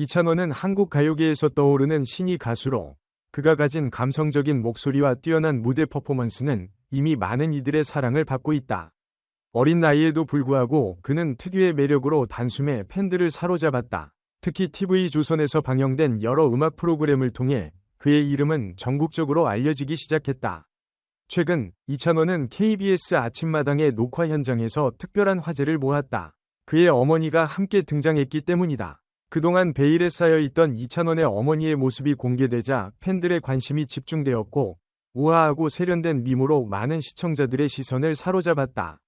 이찬원은 한국 가요계에서 떠오르는 신이 가수로 그가 가진 감성적인 목소리와 뛰어난 무대 퍼포먼스는 이미 많은 이들의 사랑을 받고 있다. 어린 나이에도 불구하고 그는 특유의 매력으로 단숨에 팬들을 사로잡았다. 특히 TV 조선에서 방영된 여러 음악 프로그램을 통해 그의 이름은 전국적으로 알려지기 시작했다. 최근 이찬원은 KBS 아침마당의 녹화 현장에서 특별한 화제를 모았다. 그의 어머니가 함께 등장했기 때문이다. 그동안 베일에 쌓여 있던 이찬원의 어머니의 모습이 공개되자 팬들의 관심이 집중되었고 우아하고 세련된 미모로 많은 시청자들의 시선을 사로잡았다.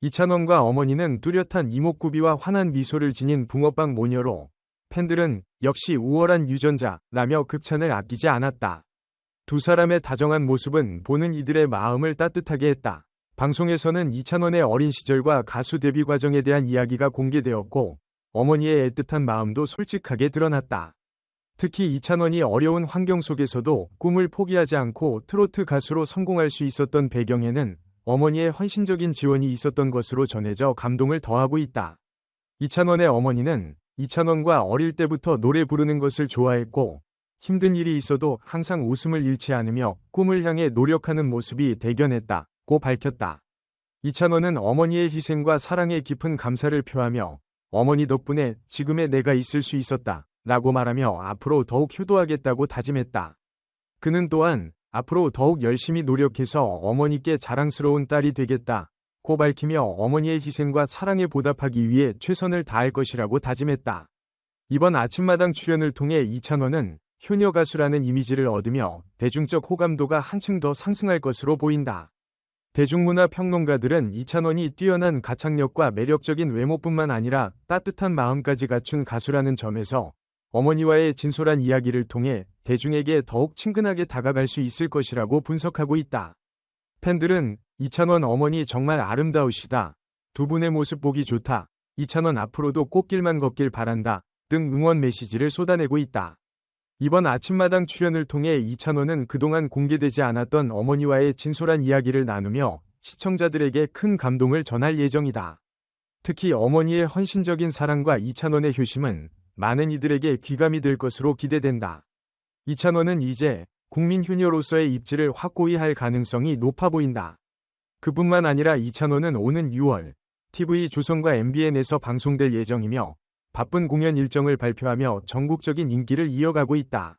이찬원과 어머니는 뚜렷한 이목구비와 환한 미소를 지닌 붕어빵 모녀로 팬들은 역시 우월한 유전자라며 극찬을 아끼지 않았다. 두 사람의 다정한 모습은 보는 이들의 마음을 따뜻하게 했다. 방송에서는 이찬원의 어린 시절과 가수 데뷔 과정에 대한 이야기가 공개되었고 어머니의 애틋한 마음도 솔직하게 드러났다. 특히 이찬원이 어려운 환경 속에서도 꿈을 포기하지 않고 트로트 가수로 성공할 수 있었던 배경에는 어머니의 헌신적인 지원이 있었던 것으로 전해져 감동을 더하고 있다. 이찬원의 어머니는 이찬원과 어릴 때부터 노래 부르는 것을 좋아했고 힘든 일이 있어도 항상 웃음을 잃지 않으며 꿈을 향해 노력하는 모습이 대견했다고 밝혔다. 이찬원은 어머니의 희생과 사랑에 깊은 감사를 표하며 어머니 덕분에 지금의 내가 있을 수 있었다 라고 말하며 앞으로 더욱 효도하겠다고 다짐했다. 그는 또한 앞으로 더욱 열심히 노력해서 어머니께 자랑스러운 딸이 되겠다 고 밝히며 어머니의 희생과 사랑에 보답하기 위해 최선을 다할 것이라고 다짐했다. 이번 아침마당 출연을 통해 이찬원은 효녀 가수라는 이미지를 얻으며 대중적 호감도가 한층 더 상승할 것으로 보인다. 대중문화 평론가들은 이찬원이 뛰어난 가창력과 매력적인 외모뿐만 아니라 따뜻한 마음까지 갖춘 가수라는 점에서 어머니와의 진솔한 이야기를 통해 대중에게 더욱 친근하게 다가갈 수 있을 것이라고 분석하고 있다. 팬들은 이찬원 어머니 정말 아름다우시다. 두 분의 모습 보기 좋다. 이찬원 앞으로도 꽃길만 걷길 바란다. 등 응원 메시지를 쏟아내고 있다. 이번 아침마당 출연을 통해 이찬원은 그동안 공개되지 않았던 어머니와의 진솔한 이야기를 나누며 시청자들에게 큰 감동을 전할 예정이다. 특히 어머니의 헌신적인 사랑과 이찬원의 효심은 많은 이들에게 귀감이 될 것으로 기대된다. 이찬원은 이제 국민 효녀로서의 입지를 확고히 할 가능성이 높아 보인다. 그뿐만 아니라 이찬원은 오는 6월 TV 조선과 MBN에서 방송될 예정이며 바쁜 공연 일정을 발표하며 전국적인 인기를 이어가고 있다.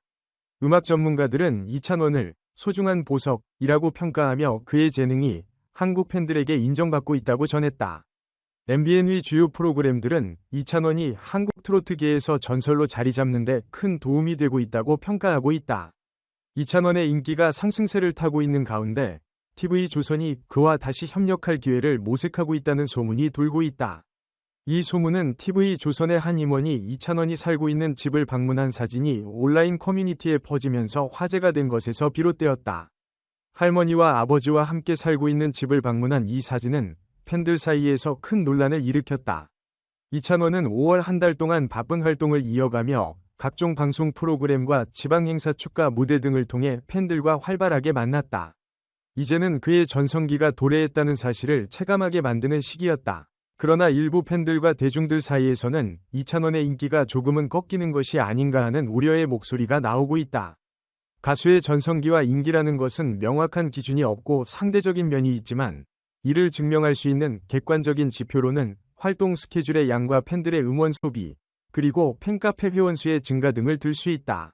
음악 전문가들은 이찬원을 소중한 보석이라고 평가하며 그의 재능이 한국 팬들에게 인정받고 있다고 전했다. MBN의 주요 프로그램들은 이찬원이 한국 트로트계에서 전설로 자리 잡는데 큰 도움이 되고 있다고 평가하고 있다. 이찬원의 인기가 상승세를 타고 있는 가운데 TV조선이 그와 다시 협력할 기회를 모색하고 있다는 소문이 돌고 있다. 이 소문은 TV조선의 한 임원이 이찬원이 살고 있는 집을 방문한 사진이 온라인 커뮤니티에 퍼지면서 화제가 된 것에서 비롯되었다. 할머니와 아버지와 함께 살고 있는 집을 방문한 이 사진은 팬들 사이에서 큰 논란을 일으켰다. 이찬원은 5월 한 달 동안 바쁜 활동을 이어가며 각종 방송 프로그램과 지방 행사 축가 무대 등을 통해 팬들과 활발하게 만났다. 이제는 그의 전성기가 도래했다는 사실을 체감하게 만드는 시기였다. 그러나 일부 팬들과 대중들 사이에서는 이찬원의 인기가 조금은 꺾이는 것이 아닌가 하는 우려의 목소리가 나오고 있다. 가수의 전성기와 인기라는 것은 명확한 기준이 없고 상대적인 면이 있지만 이를 증명할 수 있는 객관적인 지표로는 활동 스케줄의 양과 팬들의 응원 소비, 그리고 팬카페 회원수의 증가 등을 들 수 있다.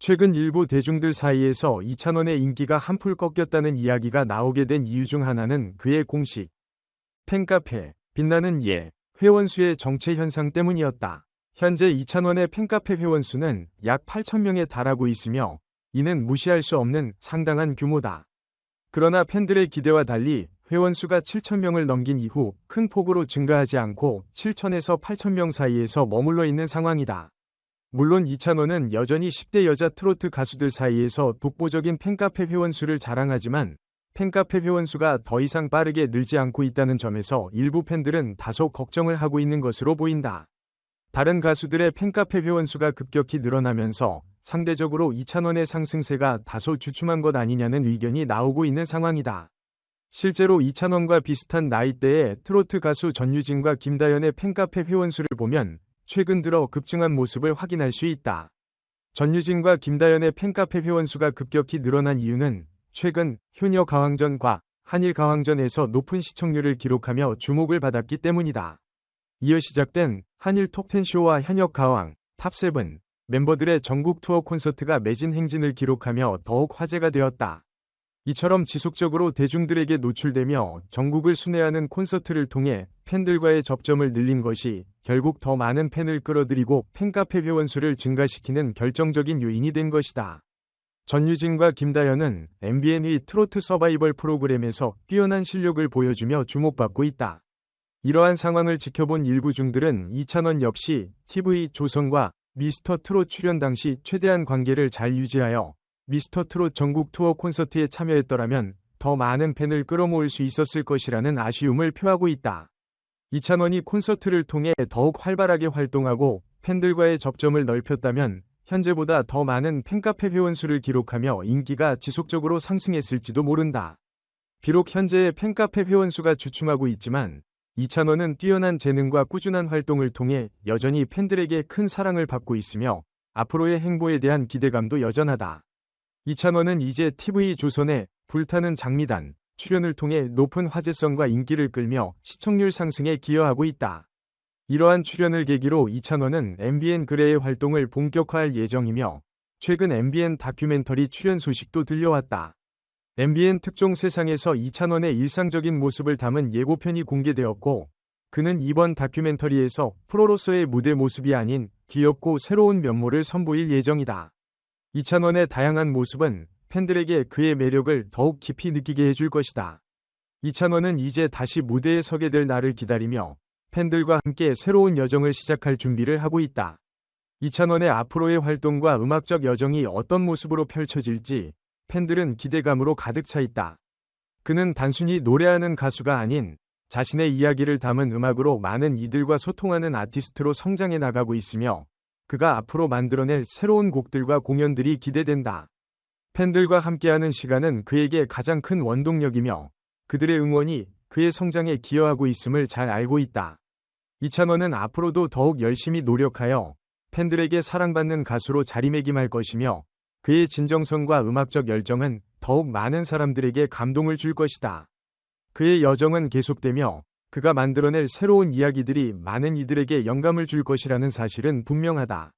최근 일부 대중들 사이에서 이찬원의 인기가 한풀 꺾였다는 이야기가 나오게 된 이유 중 하나는 그의 공식 팬카페 빛나는 예, 회원수의 정체 현상 때문이었다. 현재 이찬원의 팬카페 회원수는 약 8천명에 달하고 있으며 이는 무시할 수 없는 상당한 규모다. 그러나 팬들의 기대와 달리 회원수가 7천명을 넘긴 이후 큰 폭으로 증가하지 않고 7천에서 8천명 사이에서 머물러 있는 상황이다. 물론 이찬원은 여전히 10대 여자 트로트 가수들 사이에서 독보적인 팬카페 회원수를 자랑하지만 팬카페 회원수가 더 이상 빠르게 늘지 않고 있다는 점에서 일부 팬들은 다소 걱정을 하고 있는 것으로 보인다. 다른 가수들의 팬카페 회원수가 급격히 늘어나면서 상대적으로 이찬원의 상승세가 다소 주춤한 것 아니냐는 의견이 나오고 있는 상황이다. 실제로 이찬원과 비슷한 나이대의 트로트 가수 전유진과 김다연의 팬카페 회원수를 보면 최근 들어 급증한 모습을 확인할 수 있다. 전유진과 김다연의 팬카페 회원수가 급격히 늘어난 이유는 최근 효녀 가왕전과 한일 가왕전에서 높은 시청률을 기록하며 주목을 받았기 때문이다. 이어 시작된 한일 톱텐쇼와 현역 가왕, 탑세븐 멤버들의 전국 투어 콘서트가 매진 행진을 기록하며 더욱 화제가 되었다. 이처럼 지속적으로 대중들에게 노출되며 전국을 순회하는 콘서트를 통해 팬들과의 접점을 늘린 것이 결국 더 많은 팬을 끌어들이고 팬카페 회원수를 증가시키는 결정적인 요인이 된 것이다. 전유진과 김다연은 MBN의 트로트 서바이벌 프로그램에서 뛰어난 실력을 보여주며 주목받고 있다. 이러한 상황을 지켜본 일부 중들은 이찬원 역시 TV 조선과 미스터 트롯 출연 당시 최대한 관계를 잘 유지하여 미스터 트롯 전국 투어 콘서트에 참여했더라면 더 많은 팬을 끌어모을 수 있었을 것이라는 아쉬움을 표하고 있다. 이찬원이 콘서트를 통해 더욱 활발하게 활동하고 팬들과의 접점을 넓혔다면 현재보다 더 많은 팬카페 회원수를 기록하며 인기가 지속적으로 상승했을지도 모른다. 비록 현재의 팬카페 회원수가 주춤하고 있지만 이찬원은 뛰어난 재능과 꾸준한 활동을 통해 여전히 팬들에게 큰 사랑을 받고 있으며 앞으로의 행보에 대한 기대감도 여전하다. 이찬원은 이제 TV 조선의 불타는 장미단 출연을 통해 높은 화제성과 인기를 끌며 시청률 상승에 기여하고 있다. 이러한 출연을 계기로 이찬원은 MBN 그레의 활동을 본격화할 예정이며 최근 MBN 다큐멘터리 출연 소식도 들려왔다. MBN 특종 세상에서 이찬원의 일상적인 모습을 담은 예고편이 공개되었고 그는 이번 다큐멘터리에서 프로로서의 무대 모습이 아닌 귀엽고 새로운 면모를 선보일 예정이다. 이찬원의 다양한 모습은 팬들에게 그의 매력을 더욱 깊이 느끼게 해줄 것이다. 이찬원은 이제 다시 무대에 서게 될 날을 기다리며 팬들과 함께 새로운 여정을 시작할 준비를 하고 있다. 이찬원의 앞으로의 활동과 음악적 여정이 어떤 모습으로 펼쳐질지 팬들은 기대감으로 가득 차 있다. 그는 단순히 노래하는 가수가 아닌 자신의 이야기를 담은 음악으로 많은 이들과 소통하는 아티스트로 성장해 나가고 있으며 그가 앞으로 만들어낼 새로운 곡들과 공연들이 기대된다. 팬들과 함께하는 시간은 그에게 가장 큰 원동력이며 그들의 응원이 그의 성장에 기여하고 있음을 잘 알고 있다. 이찬원은 앞으로도 더욱 열심히 노력하여 팬들에게 사랑받는 가수로 자리매김할 것이며 그의 진정성과 음악적 열정은 더욱 많은 사람들에게 감동을 줄 것이다. 그의 여정은 계속되며 그가 만들어낼 새로운 이야기들이 많은 이들에게 영감을 줄 것이라는 사실은 분명하다.